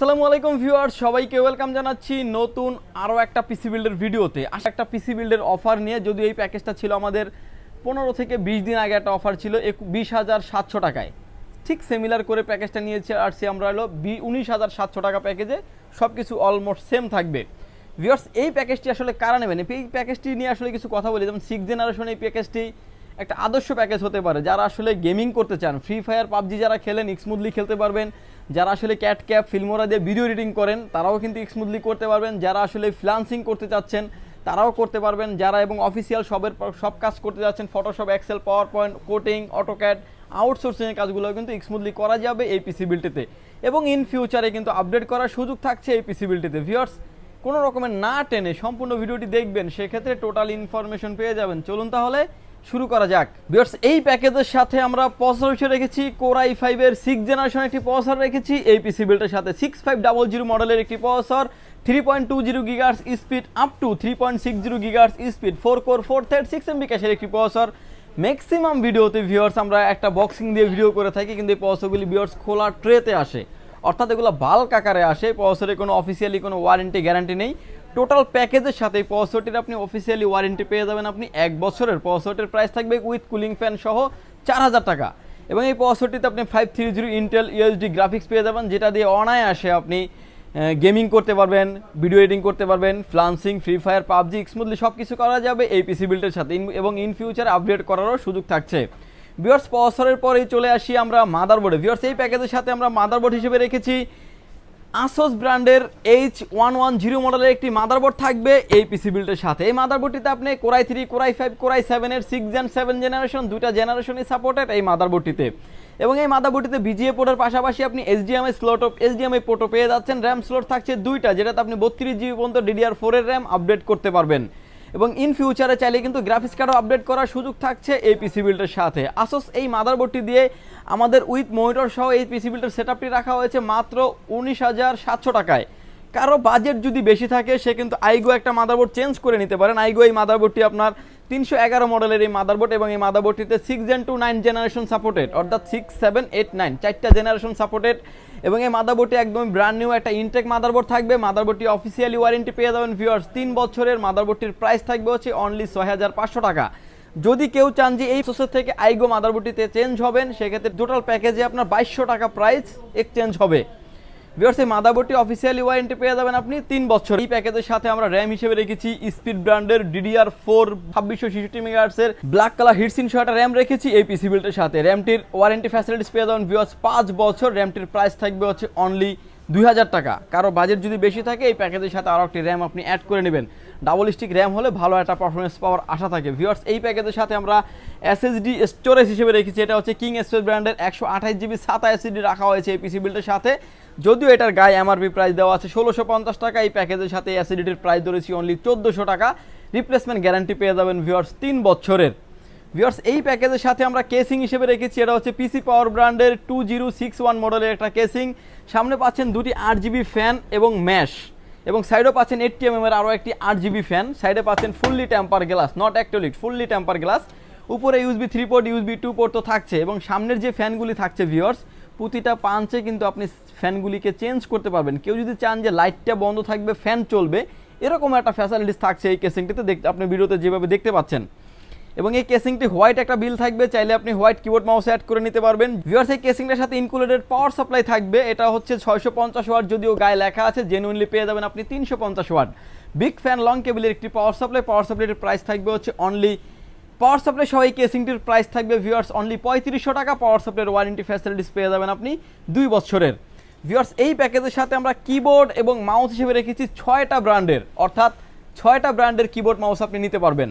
আসসালামু আলাইকুম ভিউয়ার্স, সবাইকে ওয়েলকাম জানাচ্ছি নতুন আরও একটা পিসি বিল্ডের ভিডিওতে। আস একটা পিসি বিল্ডের অফার নিয়ে, যদিও এই প্যাকেজটা ছিল আমাদের পনেরো থেকে বিশ দিন আগে একটা অফার ছিল, এক বিশ হাজার সাতশো টাকায়। ঠিক সিমিলার করে প্যাকেজটা নিয়েছে আর সে আমরা হলো বি উনিশ হাজার সাতশো টাকা প্যাকেজে সব কিছু অলমোস্ট সেম থাকবে। ভিউয়ার্স, এই প্যাকেজটি আসলে কারা নেবেন? এই প্যাকেজটি নিয়ে আসলে কিছু কথা বলি, যেমন সিক্স জেনারেশন এই প্যাকেজটি একটা আদর্শ প্যাকেজ হতে পারে। যারা আসলে গেমিং করতে চান ফ্রি ফায়ার পাবজি যারা খেলেন স্মুথলি খেলতে পারবেন। যারা আসলে ক্যাট ক্যাপ ফিল্মোরা দিয়ে ভিডিও এডিটিং করেন, তারাও কিন্তু স্মুথলি করতে পারবেন। যারা আসলে ফ্লান্সিং করতে চাচ্ছেন, তারাও করতে পারবেন। যারা এবং অফিসিয়াল সবের সব কাজ করতে যাচ্ছেন Photoshop Excel PowerPoint coding AutoCAD আউটসোর্সিংয়ের কাজগুলো কিন্তু স্মুথলি করা যাবে এই পিসিবিলিটিতে এবং ইন ফিউচারে কিন্তু আপডেট করার সুযোগ থাকছে এই পিসিবিলিটিতে ভিউয়ার্স কোনো রকমের না টেনে সম্পূর্ণ ভিডিওটি দেখবেন, সেক্ষেত্রে টোটাল ইনফরমেশন পেয়ে যাবেন। চলুন তাহলে শুরু করা যাক। বিয়ার্স এই প্যাকেজের সাথে আমরা প্রসেসর হিসেবে রেখেছি কোরাই ফাইভের সিক্স জেনারেশন একটি প্রসেসর রেখেছি এই পিসি বিল্ডের সাথে সিক্স ফাইভ ডাবল জিরো মডেলের একটি processor three point two zero gigahertz speed up to three point six zero gigahertz speed four core four thread six MB ক্যাশের একটি প্রসেসর ম্যাক্সিমাম ভিডিওতে ভিউয়ার্স আমরা একটা বক্সিং দিয়ে ভিডিও করে থাকি, কিন্তু এই প্রসেসরগুলি ভিউয়ার্স খোলা ট্রেতে আসে। অর্থাৎ এগুলো বাল্ক আকারে আসে প্রসেসরে কোনো অফিসিয়ালি কোনো ওয়ারেন্টি গ্যারান্টি নেই। টোটাল প্যাকেজের সাথে এই আপনি অফিসিয়ালি ওয়ারেন্টি পেয়ে যাবেন। আপনি এক বছরের প্রসেসরটির প্রাইস থাকবে উইথ কুলিং ফ্যান সহ চার হাজার টাকা। এবং এই প্রসেসরটিতে আপনি five three zero Intel UHD graphics পেয়ে যাবেন, যেটা দিয়ে অনায়াসে আপনি গেমিং করতে পারবেন ভিডিও এডিটিং করতে পারবেন freelancing Free Fire PUBG smoothly সব কিছু করা যাবে এই পিসি বিল্ডের সাথে। এবং ইন ফিউচার আপডেট করারও সুযোগ থাকছে। ভিওর্স প্রসেসরের পরেই চলে আসি আমরা মাদারবোর্ডে ভিওর্স এই প্যাকেজের সাথে আমরা মাদারবোর্ড হিসেবে রেখেছি। আসোস ব্র্যান্ডের এইচ ওয়ান ওয়ান জিরো মডেলের একটি মাদারবোর্ড থাকবে এই পিসি বিল্ডের সাথে। এই মাদারবোর্ডটিতে আপনি core i three core i five core i সেভেনের সিক্স জেন সেভেন জেনারেশন দুইটা জেনারেশনই সাপোর্টেড এই মাদারবোর্ডটিতে এবং এই মাদারবোর্ডটিতে বিজিএ পোর্টের পাশাপাশি আপনি এইচডিএমআই স্লট অফ এইচডিএমআই পোর্টও পেয়ে যাচ্ছেন। র্যাম স্লোট থাকছে দুইটা, যেটাতে আপনি বত্রিশ জিবি পর্যন্ত ডিডিআর ফোরের র্যাম আপডেট করতে পারবেন। এবং ইন ফিউচারে চাইলে কিন্তু গ্রাফিক্স কার্ডও আপডেট করার সুযোগ থাকছে এই পিসি বিল্ডের সাথে। আসোস এই মাদারবোর্ডটি দিয়ে আমাদের উইথ মনিটর সহ এই পিসি বিল্ডের সেট রাখা হয়েছে মাত্র উনিশ হাজার সাতশো টাকায়। কারও বাজেট যদি বেশি থাকে, সে কিন্তু আইগো একটা মাদারবোর্ড চেঞ্জ করে নিতে পারেন। আইগো এই মাদারবোর্ডটি আপনার তিনশো এগারো মডেলের এই মাদারবোর্ড এবং এই মাদারবোর্ডটিতে six gen two nine generation supported অর্থাৎ সিক্স সেভেন এইট নাইন চারটা জেনারেশন সাপোর্টেড এবং এই মাদারবোর্ডটি একদম ব্র্যান্ড নিউ একটা ইনটেক মাদারবোর্ড থাকবে। মাদারবোর্ডটি অফিসিয়ালি ওয়ারেন্টি পেয়ে যাবেন ভিউয়ার্স তিন বছরের মাদারবোর্ডটির প্রাইস থাকবে হচ্ছে অনলি ছয় হাজার পাঁচশো টাকা। যদি কেউ চান যে এই প্রসেস থেকে আইগো মাদারবোর্ডটিতে চেঞ্জ হবেন, সেক্ষেত্রে টোটাল প্যাকেজে আপনার বাইশশো টাকা প্রাইস এক্সচেঞ্জ হবে। ভিউয়ার্স এই মাদাবোর্ডটি অফিসিয়ালি ওয়ারেন্টি পেয়ে যাবেন আপনি তিন বছর। এই প্যাকেজের সাথে আমরা র্যাম হিসেবে রেখেছি স্পিড ব্র্যান্ডের ডিডিআর ফোর ছাব্বিশশো ছিষট্টি মেগাহার্সের ব্ল্যাক কালার হিটসিন একটা র্যাম রেখেছি এই পিসি বিল্ডের সাথে। র্যামটির ওয়ারেন্টি ফ্যাসিলিটিস পেয়ে যাবেন ভিউয়ার্স পাঁচ বছর। র্যামটির প্রাইস থাকবে হচ্ছে অনলি দুই হাজার টাকা। কারও বাজেট যদি বেশি থাকে, এই প্যাকেজের সাথে আরও একটি র্যাম আপনি অ্যাড করে নেবেন। ডাবল স্টিক র্যাম হলে ভালো একটা পারফরমেন্স পাওয়ার আশা থাকে। ভিউয়ার্স এই প্যাকেজের সাথে আমরা এসএসডি স্টোরেজ হিসেবে রেখেছি। এটা হচ্ছে কিং স্টোরেজ ব্র্যান্ডের একশো আঠাশ জিবি সাতা এসএসডি রাখা হয়েছে এই পিসি বিল্ডের সাথে। যদিও এটার গায়ে এমআরপি প্রাইস দেওয়া আছে ষোলোশো পঞ্চাশ টাকা, এই প্যাকেজের সাথে অ্যাসিডিটির প্রাইস ধরেছি অনলি চোদ্দোশো টাকা। রিপ্লেসমেন্ট গ্যারান্টি পেয়ে যাবেন ভিউয়ার্স তিন বছরের। ভিউয়ার্স এই প্যাকেজের সাথে আমরা কেসিং হিসেবে রেখেছি। এটা হচ্ছে পিসি পাওয়ার ব্র্যান্ডের টু জিরো সিক্স ওয়ান মডেলের একটা কেসিং সামনে পাচ্ছেন দুটি আট জিবি ফ্যান এবং ম্যাশ এবং সাইডও পাচ্ছেন এইট এম এর আরও একটি আট জিবি ফ্যান সাইডে পাচ্ছেন fully temper glass not actually fully temper glass উপরে USB three port USB two port তো থাকছে এবং সামনের যে ফ্যানগুলি থাকছে ভিওর্স প্রতিটা পাঞ্চে কিন্তু আপনি ফ্যানগুলিকে চেঞ্জ করতে পারবেন। কেউ যদি চান যে লাইটটা বন্ধ থাকবে ফ্যান চলবে, এরকম একটা ফ্যাসিলিটিস থাকছে এই কেসিংটিতে দেখতে আপনি ভিডিওতে যেভাবে দেখতে পাচ্ছেন। এবং এই কেসিংটি হোয়াইট একটা বিল থাকবে, চাইলে আপনি হোয়াইট কিবোর্ড মাউস অ্যাড করে নিতে পারবেন। ভিউয়ার্স এই কেসিংটার সাথে ইনক্লুডেড পাওয়ার সাপ্লাই থাকবে, এটা হচ্ছে ছয়শো পঞ্চাশ ওয়াট যদিও গায়ে লেখা আছে জেনুইনলি পেয়ে যাবেন আপনি তিনশো পঞ্চাশ ওয়াট বিগ ফ্যান লং কেবিলের একটি পাওয়ার সাপ্লাই পাওয়ার সাপ্লাইয়ের প্রাইস থাকবে হচ্ছে অনলি পাওয়ার সাপ্লাই সহ এই কেসিংটির প্রাইস থাকবে ভিউয়ার্স অনলি পঁয়ত্রিশশো টাকা পাওয়ার সাপ্লাইয়ের ওয়ারেন্টি ফ্যাসিলিটিস পেয়ে যাবেন আপনি দুই বছরের। ভিউয়ার্স এই প্যাকেজের সাথে আমরা কিবোর্ড এবং মাউস হিসেবে রেখেছি ছয়টা ব্র্যান্ডের অর্থাৎ ছয়টা ব্র্যান্ডের কিবোর্ড মাউস আপনি নিতে পারবেন।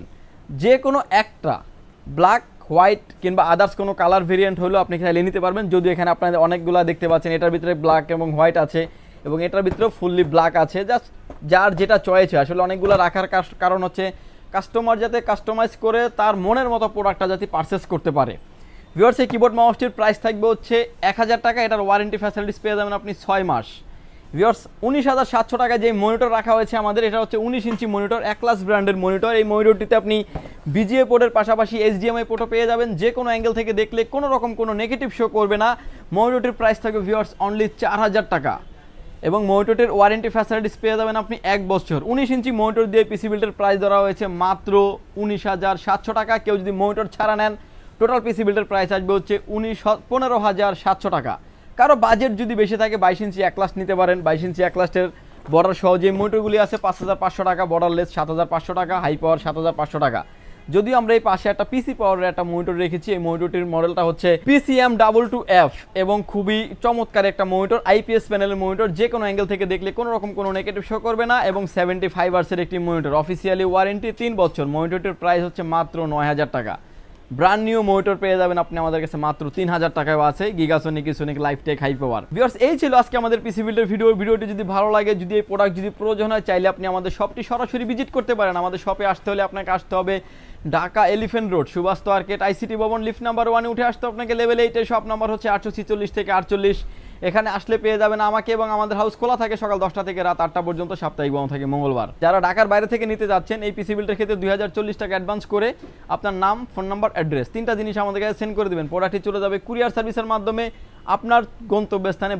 যে কোনো একটা ব্ল্যাক হোয়াইট কিংবা আদার্স কোনো কালার ভেরিয়েন্ট হলেও আপনি চাইলে নিতে পারবেন। যদি এখানে আপনাদের অনেকগুলো দেখতে পাচ্ছেন, এটার ভিতরে ব্ল্যাক এবং হোয়াইট আছে এবং এটার ভিতরেও ফুললি ব্ল্যাক আছে। জাস্ট যার যেটা চয়েছে আসলে অনেকগুলো রাখার কারণ হচ্ছে কাস্টমার যাতে কাস্টমাইজ করে তার মনের মতো প্রোডাক্টটা যাতে পারচেস করতে পারে। ভিউয়ার্স এই কিবোর্ড মাউসটির প্রাইস থাকবে হচ্ছে এক হাজার টাকা। এটার ওয়ারেন্টি ফ্যাসিলিটিস পেয়ে যাবেন আপনি ছয় মাস। ভিউয়ার্স উনিশ হাজার সাতশো টাকায় যে মনিটর রাখা হয়েছে আমাদের, এটা হচ্ছে উনিশ ইঞ্চি মনিটর একলাস ব্র্যান্ডের মনিটর এই মনিটরটিতে আপনি বিজিএ পোর্টের পাশাপাশি এইচডিএমআই পোর্টও পেয়ে যাবেন। যে কোনো অ্যাঙ্গেল থেকে দেখলে কোনো রকম কোনো নেগেটিভ শো করবে না। মনিটরটির প্রাইস থাকবে ভিউয়ার্স অনলি চার হাজার টাকা। এবং মোটরের ওয়ারেন্টি ফ্যাসিলিটিস পেয়ে যাবেন আপনি এক বছর। উনিশ ইঞ্চি মনিটর দিয়ে পিসি বিল্টের প্রাইস ধরা হয়েছে মাত্র উনিশ হাজার সাতশো টাকা। কেউ যদি মনিটর ছাড়া নেন টোটাল পিসি বিল্টের প্রাইস আসবে হচ্ছে উনিশ পনেরো হাজার সাতশো টাকা। কারও বাজেট যদি বেশি থাকে, বাইশ ইঞ্চি এক লাস্ট নিতে পারেন। বাইশ ইঞ্চি এক লাস্টের বর্ডার সহ যে মোটরগুলি আছে, পাঁচ হাজার পাঁচশো টাকা বর্ডারলেস সাত হাজার পাঁচশো টাকা হাই পাওয়ার সাত হাজার পাঁচশো টাকা। যদিও আমরা এই পাশে একটা পিসি পাওয়ারের একটা মনিটর রেখেছি, এই মনিটরটির মডেলটা হচ্ছে পিসিএম ডাবল টু এফ এবং খুবই চমৎকার একটা মনিটর আইপিএস প্যানেলের মনিটর যে কোনো অ্যাঙ্গেল থেকে দেখলে কোনো রকম কোনো নেগেটিভ শো করবে না এবং সেভেন্টি ফাইভ আর্সের একটি মনিটর অফিসিয়ালি ওয়ারেন্টি তিন বছর। মনিটরটির প্রাইস হচ্ছে মাত্র নয় হাজার টাকা। ব্র্যান্ড নিউ মোটর পেয়ে যাবেন আপনি আমাদের কাছে মাত্র তিন হাজার টাকায় আছে। Gigasonic sonic life tech high power viewers এই ছিল আজকে আমাদের পিসি বিল্ডের ভিডিও ভিডিওটি যদি ভালো লাগে, যদি এই প্রোডাক্ট যদি প্রয়োজন হয়, চাইলে আপনি আমাদের শপটি সরাসরি ভিজিট করতে পারেন। আমাদের শপে আসতে হলে আপনাকে আসতে হবে Dhaka elephant road Subhash arcade ICT ভবন লিফট নাম্বার ওয়ানে উঠে আসতে আপনাকে। লেভেল এইটের শপ নাম্বার হচ্ছে আটশো ছিচল্লিশ থেকে আটচল্লিশ। এখানে আসলে পেয়ে যাবেন আমাকে এবং আমাদের হাউস খোলা থাকে সকাল দশটা থেকে রাত আটটা পর্যন্ত, সাপ্তাহিক বন্ধ থাকে, মঙ্গলবার। যারা ঢাকার বাইরে থেকে নিতে যাচ্ছেন, এই পিসি বিলটার ক্ষেত্রে দুই হাজার চল্লিশ টাকা অ্যাডভান্স করে আপনার নাম ফোন নাম্বার অ্যাড্রেস তিনটা জিনিস আমাদের কাছে সেন্ড করে দেবেন। প্রোডাক্টটি চলে যাবে কুরিয়ার সার্ভিসের মাধ্যমে। আপনার গন্তব্যস্থানে